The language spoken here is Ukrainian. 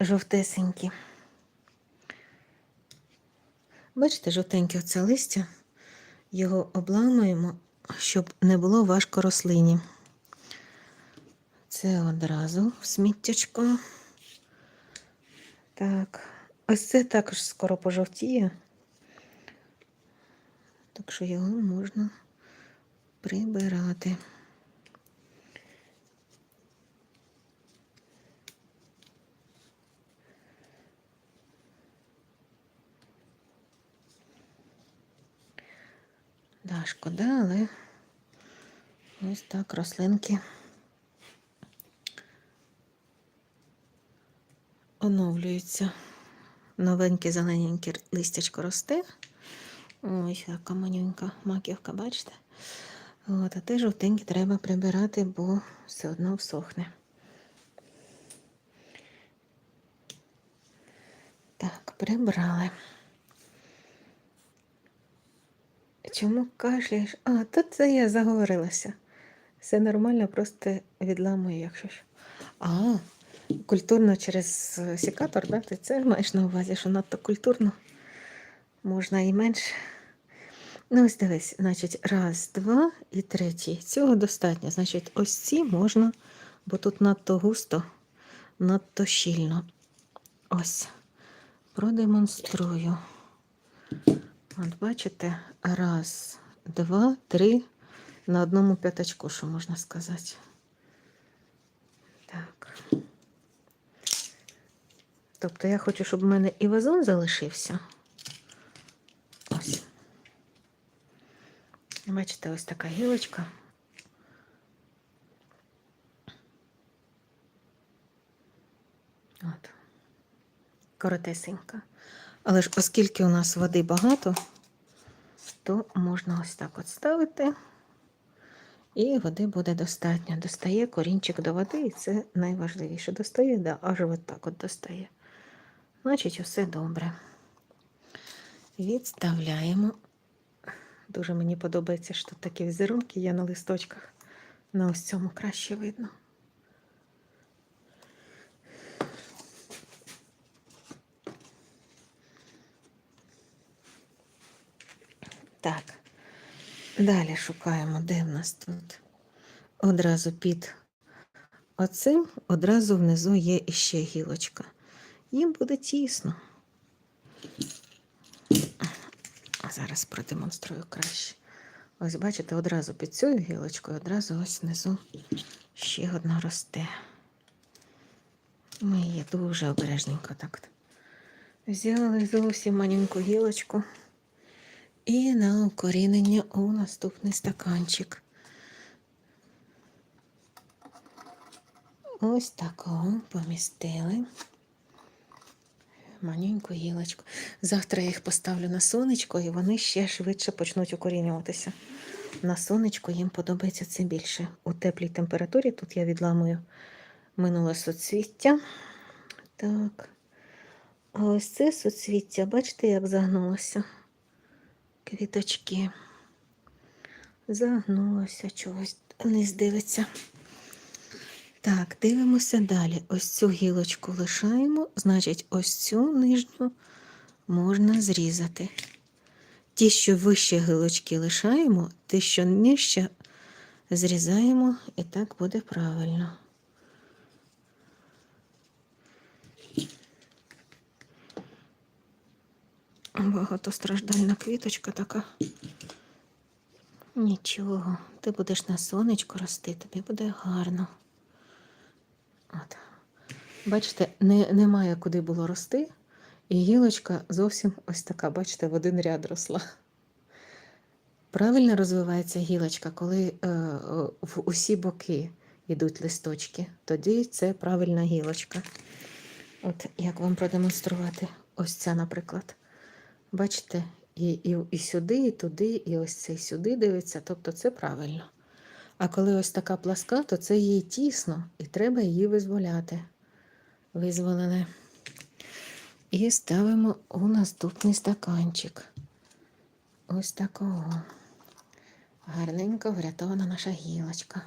жовтесенькі. Бачите, жовтеньке оце листя, його обламуємо, щоб не було важко рослині. Це одразу в сміттячко. Так, ось це також скоро пожовтіє. Так що його можна прибирати. Да, шкода, але ось так рослинки оновлюються. Новеньке зелененьке листячко росте. Ось яка манюнька маківка, бачите? От, а те жовтенькі треба прибирати, бо все одно всохне. Так, прибрали. Чому кашляєш? А, то це я заговорилася. Все нормально, просто відламую, якщо що. А, культурно через секатор, да? Ти це маєш на увазі, що надто культурно можна і менше. Ну, ось дивись, значить, раз, два і третій. Цього достатньо. Значить, ось ці можна, бо тут надто густо, надто щільно. Ось. Продемонструю. От бачите, раз, два, три на одному п'ятачку, що можна сказати. Так. Тобто я хочу, щоб в мене і вазон залишився. Ось. Бачите, ось така гілочка. От. Коротесенька. Але ж оскільки у нас води багато, то можна ось так от ставити, і води буде достатньо. Достає корінчик до води, і це найважливіше. Достає, да, аж от так от достає. Значить, усе добре. Відставляємо. Дуже мені подобається, що тут такі візерунки є на листочках. На ось цьому краще видно. Так, далі шукаємо, де в нас тут. Одразу під оцим, одразу внизу є іще гілочка. Їм буде тісно. Зараз продемонструю краще. Ось, бачите, одразу під цією гілочкою, одразу ось внизу ще одна росте. Ми її дуже обережненько так. Взяли зовсім маленьку гілочку. І на укорінення у наступний стаканчик. Ось такого помістили. Манюньку гілочку. Завтра я їх поставлю на сонечко, і вони ще швидше почнуть укорінюватися. На сонечко їм подобається це більше. У теплій температурі тут я відламую минуле соцвіття. Так. Ось це соцвіття, бачите, як загнулося? Квіточки. Загнулося чогось, не здивиться. Так, дивимося далі. Ось цю гілочку лишаємо, значить, ось цю нижню можна зрізати. Ті, що вище гілочки лишаємо, ті, що нижче, зрізаємо, і так буде правильно. Багатостраждальна квіточка така. Нічого, ти будеш на сонечку рости, тобі буде гарно. От. Бачите, не, немає куди було рости, і гілочка зовсім ось така, бачите, в один ряд росла. Правильно розвивається гілочка, коли е, в усі боки йдуть листочки. Тоді це правильна гілочка. От як вам продемонструвати? Ось ця, наприклад. Бачите, і, і, і сюди, і туди, і ось цей сюди дивиться, тобто це правильно. А коли ось така пласка, то це їй тісно, і треба її визволяти. Визволили. І ставимо у наступний стаканчик. Ось такого. Гарненько врятована наша гілочка.